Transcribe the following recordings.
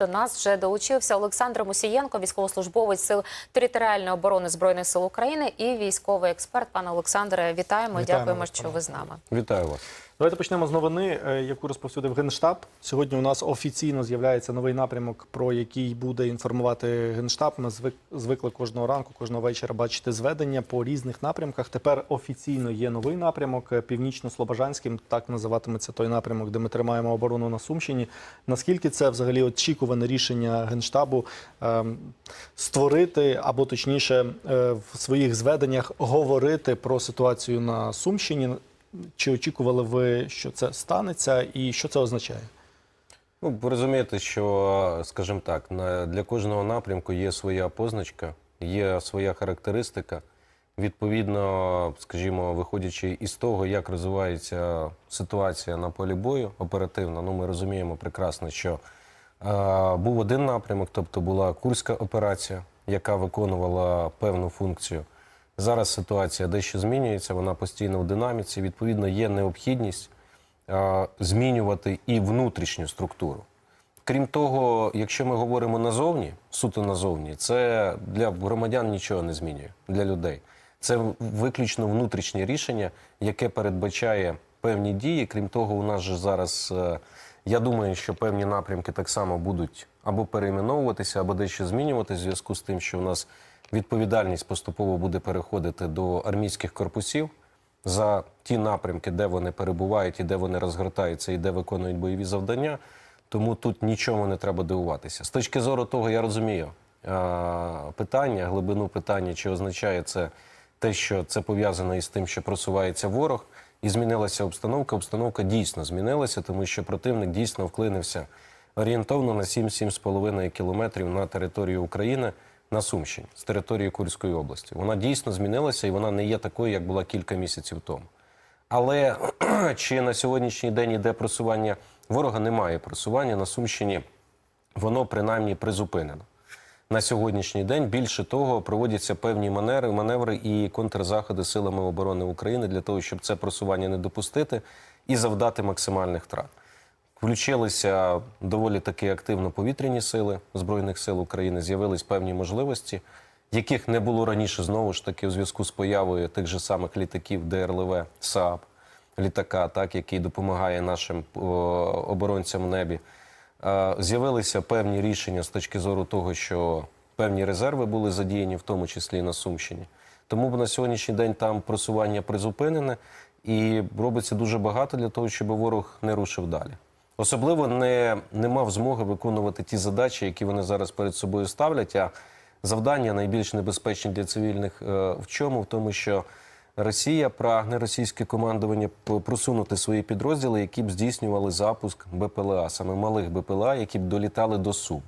До нас вже долучився Олександр Мусієнко, військовослужбовець сил територіальної оборони збройних сил України і військовий експерт. Пане Олександре, вітаємо. Вітаємо Дякуємо, вас, що пане. ви з нами. Вітаю вас. Давайте почнемо з новини, е, яку розповсюдив Генштаб. Сьогодні у нас офіційно з'являється новий напрямок, про який буде інформувати Генштаб. Ми звик, звикли кожного ранку, кожного вечора бачити зведення по різних напрямках. Тепер офіційно є новий напрямок е, північно-слобожанським. Так називатиметься той напрямок, де ми тримаємо оборону на Сумщині. Наскільки це взагалі очікуване рішення Генштабу ем, створити або точніше е, в своїх зведеннях говорити про ситуацію на Сумщині? Чи очікували ви, що це станеться, і що це означає? Ну, ви розумієте, що, скажімо так, для кожного напрямку є своя позначка, є своя характеристика. Відповідно, скажімо, виходячи із того, як розвивається ситуація на полі бою оперативно, ну ми розуміємо прекрасно, що е, був один напрямок, тобто була Курська операція, яка виконувала певну функцію. Зараз ситуація дещо змінюється, вона постійно в динаміці. Відповідно, є необхідність змінювати і внутрішню структуру. Крім того, якщо ми говоримо назовні, суто назовні, це для громадян нічого не змінює для людей. Це виключно внутрішнє рішення, яке передбачає певні дії. Крім того, у нас же зараз е, я думаю, що певні напрямки так само будуть або перейменовуватися, або дещо змінювати в зв'язку з тим, що у нас відповідальність поступово буде переходити до армійських корпусів за ті напрямки, де вони перебувають і де вони розгортаються, і де виконують бойові завдання. Тому тут нічому не треба дивуватися. З точки зору того, я розумію е, питання, глибину питання, чи означає це те, що це пов'язано із тим, що просувається ворог, і змінилася обстановка. Обстановка дійсно змінилася, тому що противник дійсно вклинився орієнтовно на 7-7,5 кілометрів на територію України на Сумщині з території Курської області. Вона дійсно змінилася і вона не є такою, як була кілька місяців тому. Але чи на сьогоднішній день іде просування ворога? Немає просування на Сумщині. Воно принаймні призупинено. На сьогоднішній день більше того проводяться певні маневри, маневри і контрзаходи силами оборони України для того, щоб це просування не допустити і завдати максимальних втрат. Включилися доволі таки активно повітряні сили Збройних сил України, з'явились певні можливості, яких не було раніше знову ж таки у зв'язку з появою тих же самих літаків ДРЛВ СААП, літака, так, який допомагає нашим о, оборонцям в небі. Е, З'явилися певні рішення з точки зору того, що певні резерви були задіяні, в тому числі і на Сумщині. Тому на сьогоднішній день там просування призупинене і робиться дуже багато для того, щоб ворог не рушив далі. Особливо не, не мав змоги виконувати ті задачі, які вони зараз перед собою ставлять. А завдання найбільш небезпечні для цивільних е, в чому? В тому, що Росія прагне російське командування просунути свої підрозділи, які б здійснювали запуск БПЛА, саме малих БПЛА, які б долітали до Сум.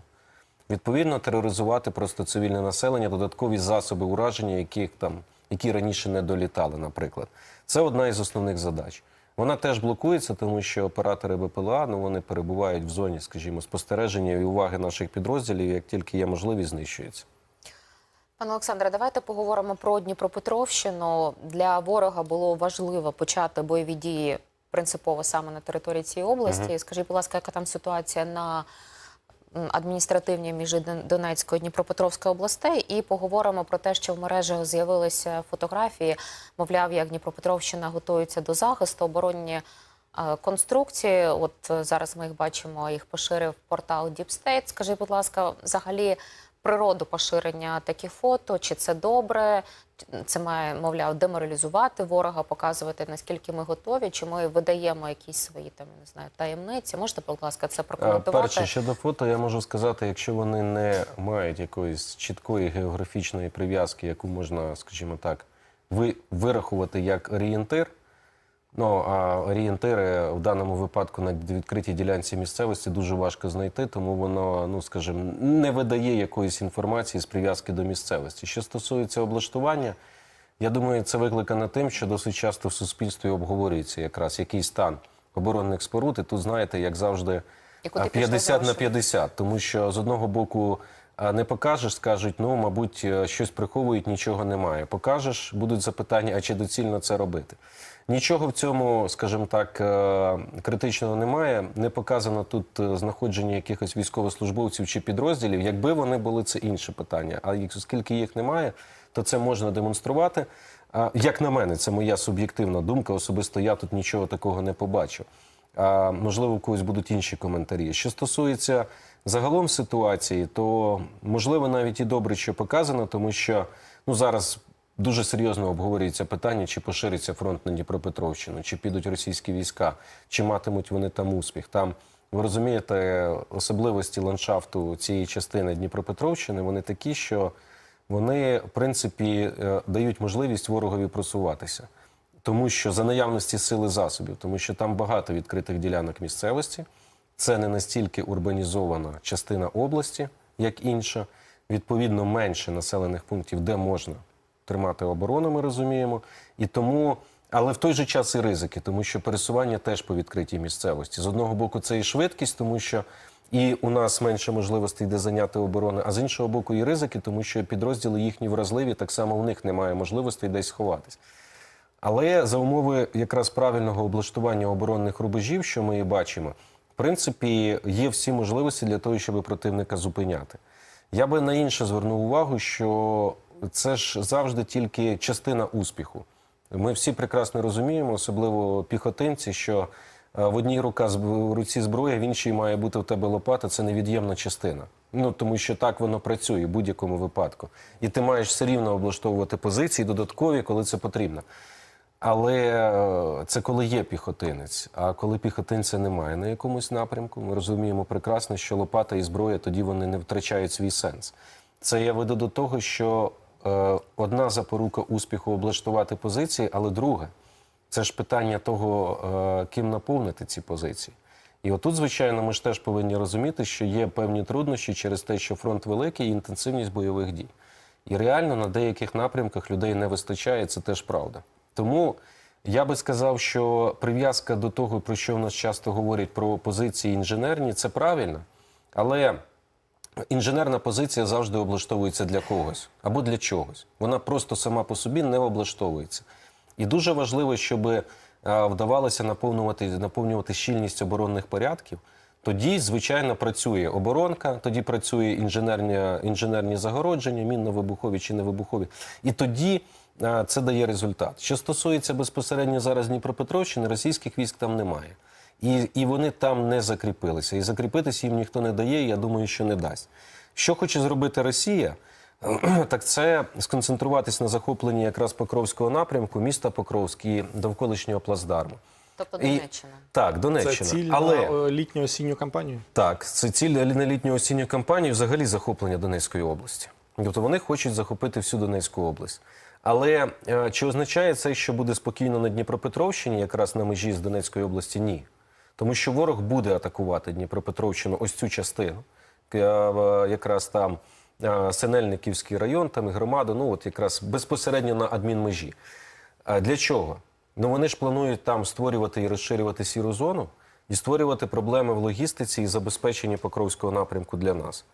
Відповідно, тероризувати просто цивільне населення, додаткові засоби ураження, яких там, які раніше не долітали, наприклад. Це одна із основних задач. Вона теж блокується, тому що оператори БПЛА ну, вони перебувають в зоні, скажімо, спостереження і уваги наших підрозділів, як тільки є можливість, знищується. Пане Олександре, давайте поговоримо про Дніпропетровщину. Для ворога було важливо почати бойові дії принципово саме на території цієї області. Скажіть, будь ласка, яка там ситуація на м, адміністративній між Донецькою і Дніпропетровською областей? І поговоримо про те, що в мережах з'явилися фотографії, мовляв, як Дніпропетровщина готується до захисту, оборонні е, конструкції. От е, зараз ми їх бачимо, їх поширив портал Deep State. Скажіть, будь ласка, взагалі природу поширення таких фото, чи це добре? Це має, мовляв, деморалізувати ворога, показувати наскільки ми готові, чи ми видаємо якісь свої там не знаю таємниці. Можете, будь ласка, це прокоментувати? Перше щодо фото, я можу сказати, якщо вони не мають якоїсь чіткої географічної прив'язки, яку можна, скажімо так, ви, вирахувати як орієнтир. Ну а орієнтири в даному випадку на відкритій ділянці місцевості дуже важко знайти, тому воно, ну скажімо, не видає якоїсь інформації з прив'язки до місцевості. Що стосується облаштування, я думаю, це викликано тим, що досить часто в суспільстві обговорюється якраз який стан оборонних споруд. І тут знаєте, як завжди, І куди 50 на гроші? 50. Тому що з одного боку а, не покажеш, скажуть, ну мабуть, е, щось приховують, нічого немає. Покажеш, будуть запитання, а чи доцільно це робити. Нічого в цьому, скажімо так, е, критичного немає. Не показано тут е, знаходження якихось військовослужбовців чи підрозділів. Якби вони були, це інше питання. А оскільки їх немає, то це можна демонструвати. Як на мене, це моя суб'єктивна думка. Особисто я тут нічого такого не побачу. Можливо, у когось будуть інші коментарі. Що стосується загалом ситуації, то можливо навіть і добре, що показано, тому що ну зараз дуже серйозно обговорюється питання, чи пошириться фронт на Дніпропетровщину, чи підуть російські війська, чи матимуть вони там успіх. Там ви розумієте, особливості ландшафту цієї частини Дніпропетровщини вони такі, що вони, в принципі, е, дають можливість ворогові просуватися. Тому що за наявності сили засобів, тому що там багато відкритих ділянок місцевості, це не настільки урбанізована частина області, як інша. Відповідно, менше населених пунктів, де можна тримати оборону, ми розуміємо. І тому, але в той же час і ризики, тому що пересування теж по відкритій місцевості. З одного боку, це і швидкість, тому що і у нас менше можливостей де зайняти оборони, а з іншого боку, і ризики, тому що підрозділи їхні вразливі, так само у них немає можливостей десь сховатись. Але за умови якраз правильного облаштування оборонних рубежів, що ми і бачимо, в принципі, є всі можливості для того, щоб противника зупиняти. Я би на інше звернув увагу, що це ж завжди тільки частина успіху. Ми всі прекрасно розуміємо, особливо піхотинці, що е, в одній рука руці зброя, в іншій має бути в тебе лопата. Це невід'ємна частина. Ну тому що так воно працює в будь-якому випадку. І ти маєш все рівно облаштовувати позиції додаткові, коли це потрібно. Але е, це коли є піхотинець. А коли піхотинця немає на якомусь напрямку, ми розуміємо прекрасно, що лопата і зброя тоді вони не втрачають свій сенс. Це я веду до того, що одна запорука успіху облаштувати позиції, але друге це ж питання того, е, ким наповнити ці позиції. І отут, звичайно, ми ж теж повинні розуміти, що є певні труднощі через те, що фронт великий і інтенсивність бойових дій. І реально на деяких напрямках людей не вистачає, це теж правда. Тому я би сказав, що прив'язка до того, про що в нас часто говорять про позиції інженерні, це правильно. Але інженерна позиція завжди облаштовується для когось або для чогось. Вона просто сама по собі не облаштовується. І дуже важливо, щоб е, вдавалося наповнювати, наповнювати щільність оборонних порядків. Тоді, звичайно, працює оборонка, тоді працює інженерні, інженерні загородження, мінно-вибухові чи невибухові. І тоді е, це дає результат. Що стосується безпосередньо зараз Дніпропетровщини, російських військ там немає. І, і вони там не закріпилися. І закріпитися їм ніхто не дає, і я думаю, що не дасть. Що хоче зробити Росія? Так це сконцентруватись на захопленні якраз Покровського напрямку, міста Покровськ і довколишнього плацдарму. Тобто І- Донеччина. Так, Це Донеччина. ціль Але на е, літню осінню кампанію. так, це ціль на літню осінню кампанію взагалі захоплення Донецької області. Тобто вони хочуть захопити всю Донецьку область. Але е, чи означає це, що буде спокійно на Дніпропетровщині, якраз на межі з Донецької області? Ні. Тому що ворог буде атакувати Дніпропетровщину, ось цю частину, е, якраз там е, Синельниківський район, там і громада, ну от якраз безпосередньо на адмінмежі. Для чого? Ну вони ж планують там створювати і розширювати сіру зону і створювати проблеми в логістиці і забезпеченні Покровського напрямку для нас.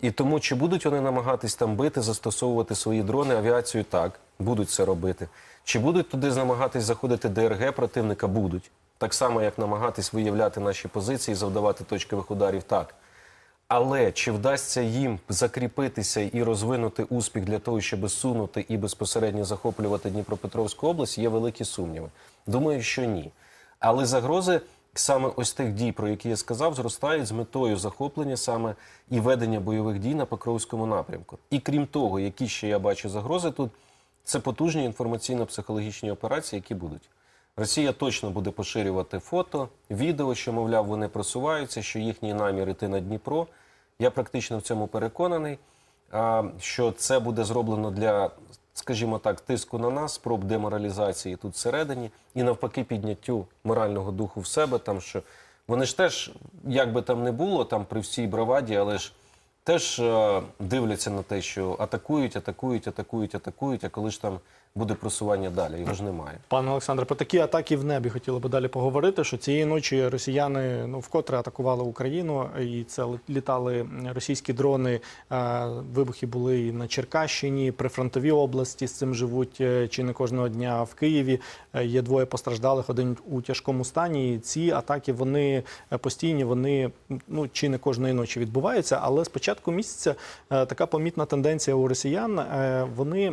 І тому, чи будуть вони намагатись там бити, застосовувати свої дрони, авіацію так, будуть це робити. Чи будуть туди намагатись заходити ДРГ противника? Будуть. Так само, як намагатись виявляти наші позиції, завдавати точкових ударів, так. Але чи вдасться їм закріпитися і розвинути успіх для того, щоб сунути і безпосередньо захоплювати Дніпропетровську область, є великі сумніви. Думаю, що ні. Але загрози саме ось тих дій, про які я сказав, зростають з метою захоплення саме і ведення бойових дій на Покровському напрямку. І крім того, які ще я бачу загрози тут, це потужні інформаційно-психологічні операції, які будуть. Росія точно буде поширювати фото, відео, що, мовляв, вони просуваються, що їхній намір іти на Дніпро. Я практично в цьому переконаний, що це буде зроблено для, скажімо так, тиску на нас, спроб деморалізації тут всередині, і навпаки, підняттю морального духу в себе. Там що вони ж теж, як би там не було, там при всій браваді, але ж теж е, дивляться на те, що атакують, атакують, атакують, атакують. А коли ж там буде просування далі. Його ж немає. Пане Олександре, про такі атаки в небі хотіли би далі поговорити. Що цієї ночі росіяни ну вкотре атакували Україну, і це літали російські дрони. Е, Вибухи були і на Черкащині, прифронтові області з цим живуть е, чи не кожного дня в Києві. Е, Є двоє постраждалих, один у тяжкому стані. І ці атаки вони постійні, вони ну чи не кожної ночі відбуваються. Але з початку місяця така помітна тенденція у росіян. Вони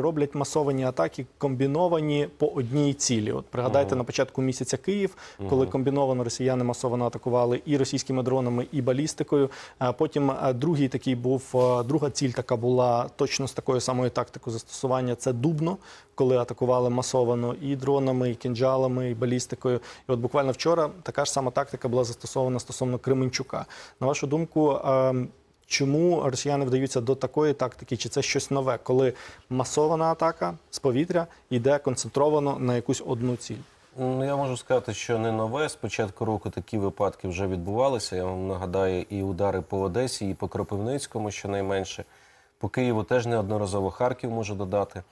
роблять масовані атаки, комбіновані по одній цілі. От пригадайте на початку місяця Київ, коли комбіновано росіяни масово атакували і російськими дронами, і балістикою. Потім другий такий був друга ціль, така була точно з такою самою тактикою застосування. Це Дубно, коли атакували масовано і дронами, і кінжалами, і балістикою. І от буквально вчора така ж сама тактика була застосована стосовно Кременчука. На вашу думку. Чому росіяни вдаються до такої тактики? Чи це щось нове, коли масована атака з повітря йде концентровано на якусь одну ціль? Ну, я можу сказати, що не нове. З початку року такі випадки вже відбувалися. Я вам нагадаю і удари по Одесі, і по Кропивницькому, щонайменше. По Києву теж неодноразово Харків можу додати,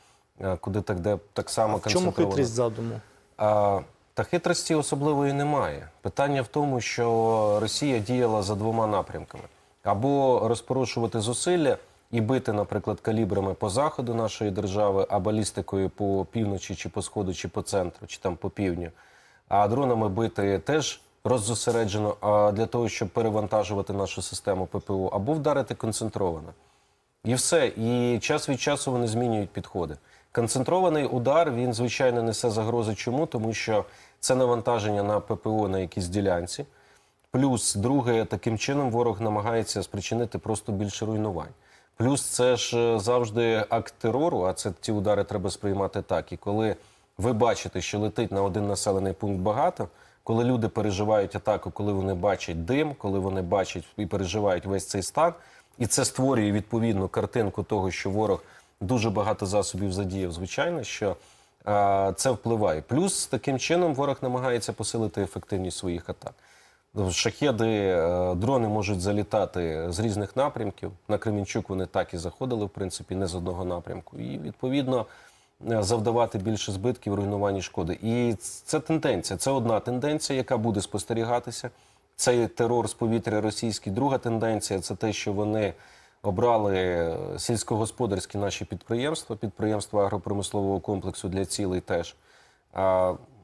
е, куди так, де так само В чому хитрість задуму? А, та хитрості особливої немає. Питання в тому, що Росія діяла за двома напрямками: або розпорушувати зусилля і бити, наприклад, калібрами по заходу нашої держави, а балістикою по півночі, чи по сходу, чи по центру, чи там по півдню. А дронами бити теж роззосереджено а для того, щоб перевантажувати нашу систему ППО, або вдарити концентровано. І все. І час від часу вони змінюють підходи. Концентрований удар він звичайно несе загрози. Чому? Тому що це навантаження на ППО на якійсь ділянці. Плюс, друге, таким чином ворог намагається спричинити просто більше руйнувань. Плюс це ж е, завжди акт терору, а це ті удари треба сприймати так. І коли ви бачите, що летить на один населений пункт багато, коли люди переживають атаку, коли вони бачать дим, коли вони бачать і переживають весь цей стан, і це створює відповідну картинку того, що ворог дуже багато засобів задіяв, звичайно, що а, це впливає. Плюс таким чином ворог намагається посилити ефективність своїх атак. Шахеди, е, дрони можуть залітати з різних напрямків. На Кремінчук вони так і заходили, в принципі, не з одного напрямку. І відповідно е, завдавати більше збитків, руйнувань шкоди. І це тенденція. Це одна тенденція, яка буде спостерігатися. Це терор з повітря російський. Друга тенденція це те, що вони обрали е, сільськогосподарські наші підприємства, підприємства агропромислового комплексу для цілей теж.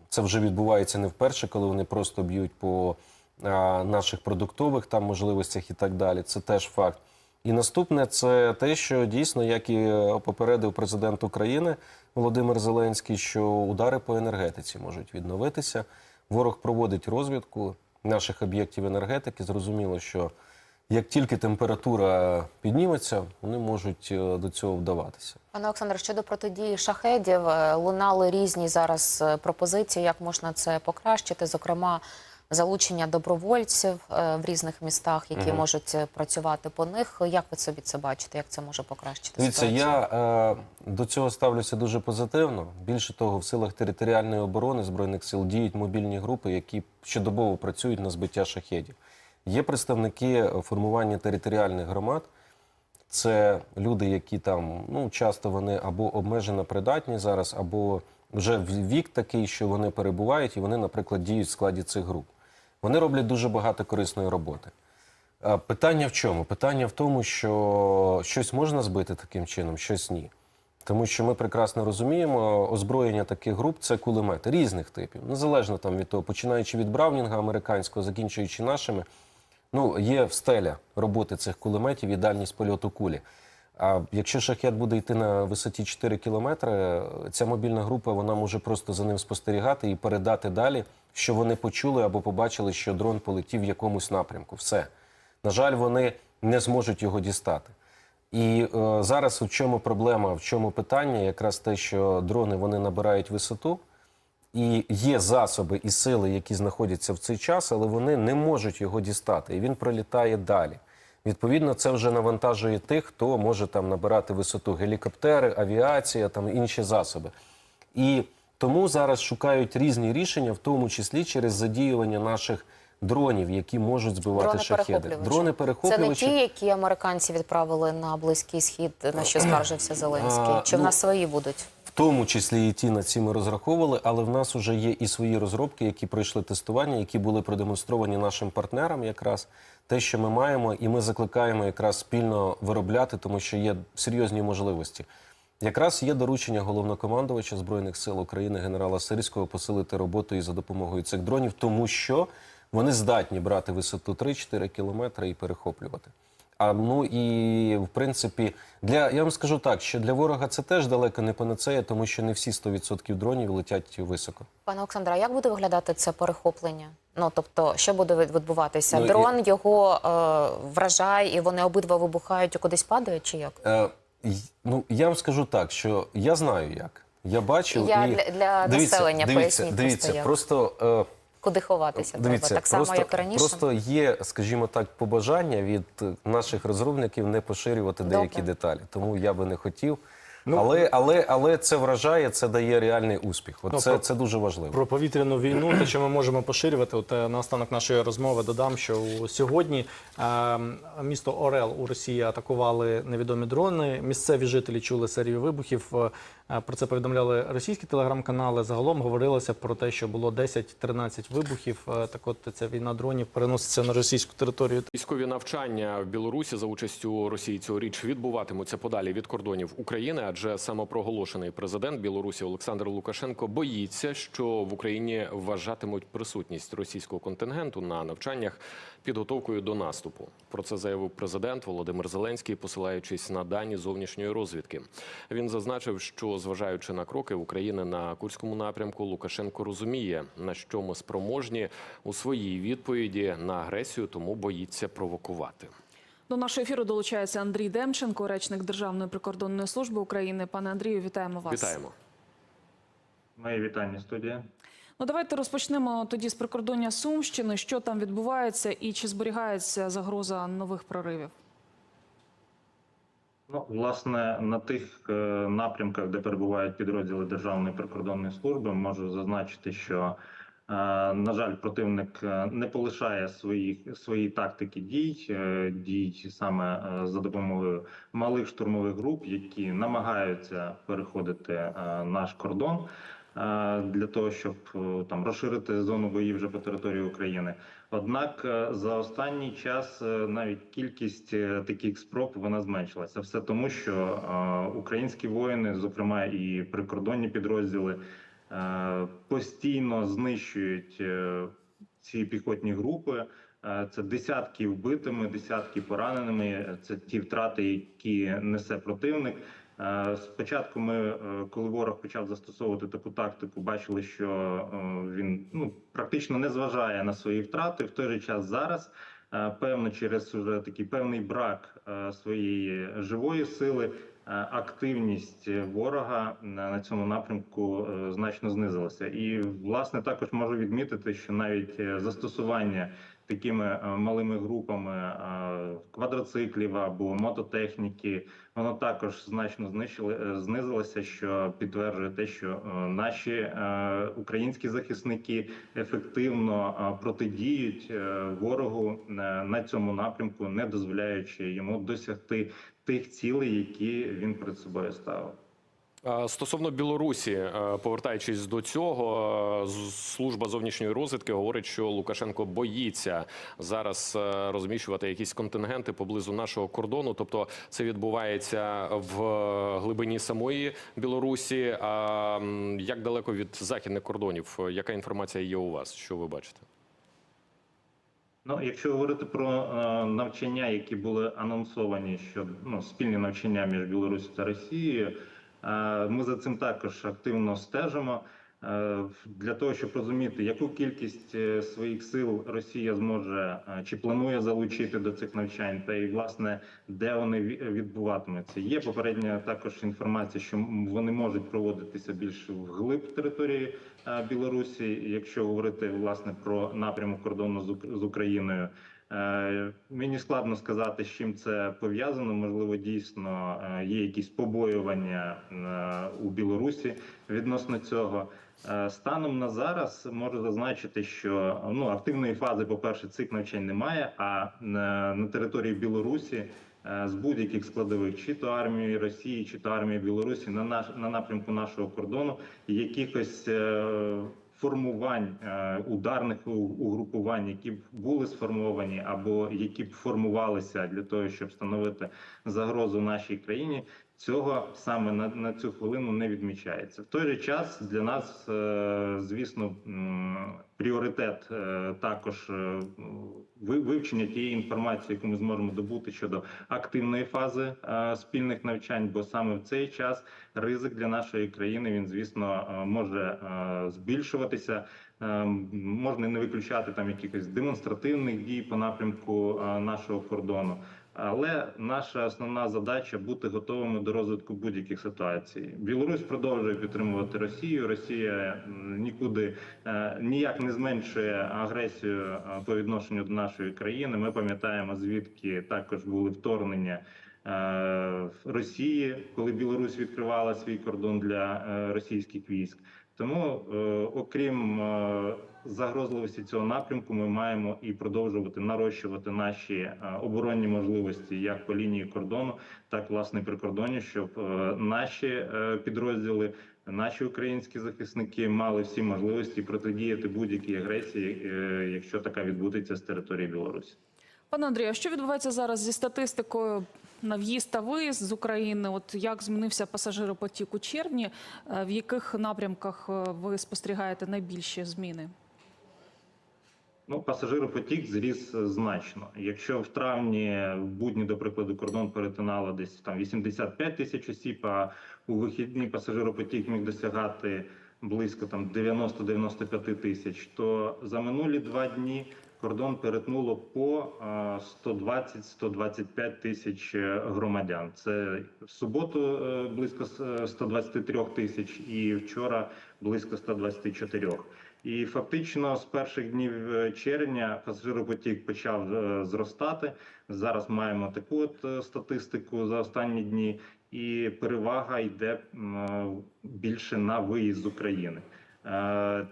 Це вже відбувається не вперше, коли вони просто б'ють по наших продуктових там можливостях і так далі. Це теж факт. І наступне це те, що дійсно, як і е, попередив президент України Володимир Зеленський, що удари по енергетиці можуть відновитися. Ворог проводить розвідку наших об'єктів енергетики. Зрозуміло, що як тільки температура підніметься, вони можуть е, до цього вдаватися. Пане Олександре, щодо протидії шахедів, е, лунали різні зараз пропозиції, як можна це покращити. Зокрема, залучення добровольців е, в різних містах, які можуть е, працювати по них. Як ви собі це бачите? Як це може покращити Дивіться, ситуацію? я е, до цього ставлюся дуже позитивно. Більше того, в силах територіальної оборони збройних сил діють мобільні групи, які щодобово працюють на збиття шахедів. Є представники формування територіальних громад. Це люди, які там ну часто вони або обмежено придатні зараз, або вже вік такий, що вони перебувають, і вони, наприклад, діють в складі цих груп. Вони роблять дуже багато корисної роботи. Питання в чому? Питання в тому, що щось можна збити таким чином, щось ні. Тому що ми прекрасно розуміємо, озброєння таких груп це кулемети різних типів, незалежно там від того, починаючи від Браунінга американського, закінчуючи нашими. Ну, є стеля роботи цих кулеметів і дальність польоту кулі. А якщо шахет буде йти на висоті 4 кілометри, ця мобільна група вона може просто за ним спостерігати і передати далі, що вони почули або побачили, що дрон полетів в якомусь напрямку. Все. На жаль, вони не зможуть його дістати. І е, зараз в чому проблема, в чому питання? Якраз те, що дрони вони набирають висоту, і є засоби і сили, які знаходяться в цей час, але вони не можуть його дістати, і він пролітає далі. Відповідно, це вже навантажує тих, хто може там набирати висоту гелікоптери, авіація, там інші засоби. І тому зараз шукають різні рішення, в тому числі через задіювання наших дронів, які можуть збивати шахеди. Дрони-перехоплювачі. Це не ті, які американці відправили на близький схід, на що скаржився Зеленський. Чи в ну, нас свої будуть? Тому числі і ті, на ці ми розраховували, але в нас вже є і свої розробки, які пройшли тестування, які були продемонстровані нашим партнерам якраз. Те, що ми маємо, і ми закликаємо якраз спільно виробляти, тому що є серйозні можливості. Якраз є доручення головнокомандувача Збройних сил України генерала Сирського посилити роботу і за допомогою цих дронів, тому що вони здатні брати висоту 3-4 кілометри і перехоплювати. А ну і в принципі, для я вам скажу так, що для ворога це теж далеко не панацея, тому що не всі 100% дронів летять високо. Пане Олександре, а як буде виглядати це перехоплення? Ну тобто, що буде відбуватися? Ну, і- Дрон його е, вражає, і вони обидва вибухають і кудись падають, чи як? Е, ну я вам скажу так, що я знаю як. Я бачив Я і... для- для населення дивіться, поясніть дивіться, просто як. просто. Е, Куди ховатися Дивіться, треба? Так само, просто, як раніше. Просто є, скажімо так, побажання від е, наших розробників не поширювати Добре. деякі деталі. Тому я би не хотів. Ну, але, але, але це вражає, це дає реальний успіх. От Ну, це, про- це дуже важливо. Про повітряну війну, те, що ми можемо поширювати, от е, наостанок нашої розмови додам, що сьогодні е, місто Орел у Росії атакували невідомі дрони. Місцеві жителі чули серію вибухів. Е, Про це повідомляли російські телеграм-канали. Загалом говорилося про те, що було 10-13 вибухів. Е, Так от ця війна дронів переноситься на російську територію. Військові навчання в Білорусі за участю Росії цьогоріч відбуватимуться подалі від кордонів України, адже самопроголошений президент Білорусі Олександр Лукашенко боїться, що в Україні вважатимуть присутність російського контингенту на навчаннях підготовкою до наступу. Про це заявив президент Володимир Зеленський, посилаючись на дані зовнішньої розвідки. Він зазначив, що зважаючи на кроки України на курському напрямку, Лукашенко розуміє, на що ми спроможні у своїй відповіді на агресію, тому боїться провокувати. До нашого ефіру долучається Андрій Демченко, речник Державної прикордонної служби України. Пане Андрію, вітаємо вас. Вітаємо. Мої вітання, студія. Ну давайте розпочнемо тоді з прикордоння Сумщини. Що там відбувається і чи зберігається загроза нових проривів? Ну, власне, на тих е, напрямках, де перебувають підрозділи Державної прикордонної служби, можу зазначити, що, е, на жаль, противник е, не полишає своїх свої тактики дій, дій саме за допомогою малих штурмових груп, які намагаються переходити наш кордон. Е, Для того щоб е, там розширити зону боїв вже по території України, Однак е, за останній час навіть кількість таких спроб вона зменшилася. Все тому, що українські воїни, зокрема і прикордонні підрозділи, постійно знищують ці піхотні групи. Це десятки вбитими, десятки пораненими. Це ті втрати, які несе противник. Е, Спочатку ми, е, коли ворог почав застосовувати таку тактику, бачили, що е, він ну практично не зважає на свої втрати. В той же час зараз, певно, через уже такий певний брак своєї живої сили, активність ворога на цьому напрямку значно знизилася. І власне також можу відмітити, що навіть застосування такими е, малими групами е, квадроциклів або мототехніки, воно також значно знищили, е, знизилося, що підтверджує те, що наші українські захисники ефективно протидіють ворогу на цьому напрямку, не дозволяючи йому досягти тих цілей, які він перед собою ставив. Стосовно Білорусі, е, повертаючись до цього, е, служба зовнішньої розвідки говорить, що Лукашенко боїться зараз е, розміщувати якісь контингенти поблизу нашого кордону. Тобто це відбувається в глибині самої Білорусі. А як далеко від західних кордонів? Яка інформація є у вас? Що ви бачите? Ну, якщо говорити про е, навчання, які були анонсовані, що ну, спільні навчання між Білорусі та Росією, ми за цим також активно стежимо. Е, Для того щоб розуміти, яку кількість е, своїх сил Росія зможе е, чи планує залучити до цих навчань, та і власне де вони відбуватимуться. Є попередня також інформація, що вони можуть проводитися більш вглиб території е, Білорусі. Якщо говорити власне про напрямок кордону з Україною. Е, Мені складно сказати, з чим це пов'язано. Можливо, дійсно е, є якісь побоювання е, у Білорусі відносно цього. Станом на зараз можу зазначити, що ну активної фази, по перше, цих навчань немає. А на, території Білорусі з будь-яких складових, чи то армії Росії, чи то армії Білорусі на наш на напрямку нашого кордону якихось формувань е, ударних угрупувань, які б були сформовані або які б формувалися для того, щоб становити загрозу нашій країні. Цього саме на, на цю хвилину не відмічається. В той же час для нас, е, звісно, пріоритет е, також е, вивчення тієї інформації, яку ми зможемо добути щодо активної фази спільних навчань, бо саме в цей час ризик для нашої країни він, звісно, може збільшуватися. Можна не виключати там якихось демонстративних дій по напрямку нашого кордону. Але наша основна задача бути готовими до розвитку будь-яких ситуацій. Білорусь продовжує підтримувати Росію. Росія нікуди е, ніяк не зменшує агресію е, по відношенню до нашої країни. Ми пам'ятаємо, звідки також були вторгнення. е, Росії, коли Білорусь відкривала свій кордон для е, російських військ, тому е, окрім е, загрозливості цього напрямку, ми маємо і продовжувати нарощувати наші е, оборонні можливості як по лінії кордону, так власне при кордоні, щоб е, наші е, підрозділи, наші українські захисники мали всі можливості протидіяти будь-якій агресії, якщо така відбудеться з території Білорусі. Пане Андрію, а що відбувається зараз зі статистикою на в'їзд та виїзд з України? От як змінився пасажиропотік у червні? В яких напрямках ви спостерігаєте найбільші зміни? Ну, пасажиропотік зріс е, значно. Якщо в травні в будні, до прикладу, кордон перетинало десь там 85 тисяч осіб, а у вихідні пасажиропотік міг досягати близько там 90-95 тисяч, то за минулі два дні кордон перетнуло по е, 120-125 тисяч е, громадян. Це в суботу е, близько с- 123 тисяч і вчора близько 124. І фактично з перших днів е, червня пасажиропотік почав е, зростати. Зараз маємо таку от е, статистику за останні дні, і перевага йде більше на виїзд з України.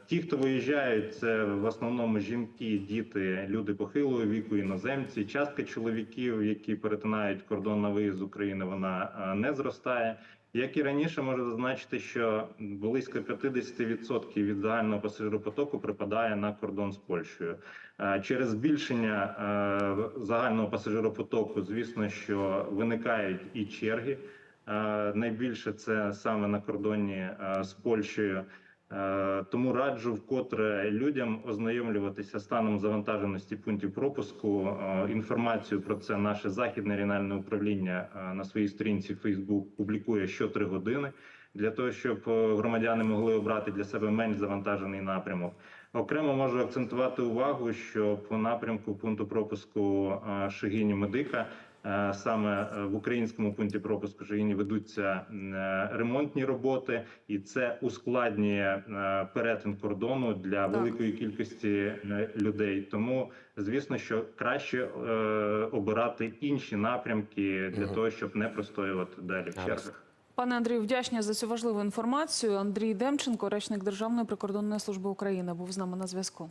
Ті, хто виїжджають, це в основному жінки, діти, люди похилого віку, іноземці. Частка чоловіків, які перетинають кордон на виїзд з України, вона не зростає. Як і раніше, можу зазначити, що близько 50% від загального пасажиропотоку припадає на кордон з Польщею. Е, Через збільшення е, загального пасажиропотоку, звісно, що виникають і черги. Е, Найбільше це саме на кордоні з Польщею. Е, Тому раджу вкотре людям ознайомлюватися станом завантаженості пунктів пропуску. Е, Інформацію про це наше західне регіональне управління е, на своїй сторінці Facebook публікує щотри години для того, щоб громадяни могли обрати для себе менш завантажений напрямок. Окремо можу акцентувати увагу, що по напрямку пункту пропуску Шигині Медика. Е, Саме е, в українському пункті пропуску Шигині ведуться е, ремонтні роботи, і це ускладнює перетин кордону для Так. великої кількості людей. Тому, звісно, що краще обирати інші напрямки для того, щоб не простоювати далі в чергах. Пане Андрію, вдячні за цю важливу інформацію. Андрій Демченко, речник Державної прикордонної служби України, був з нами на зв'язку.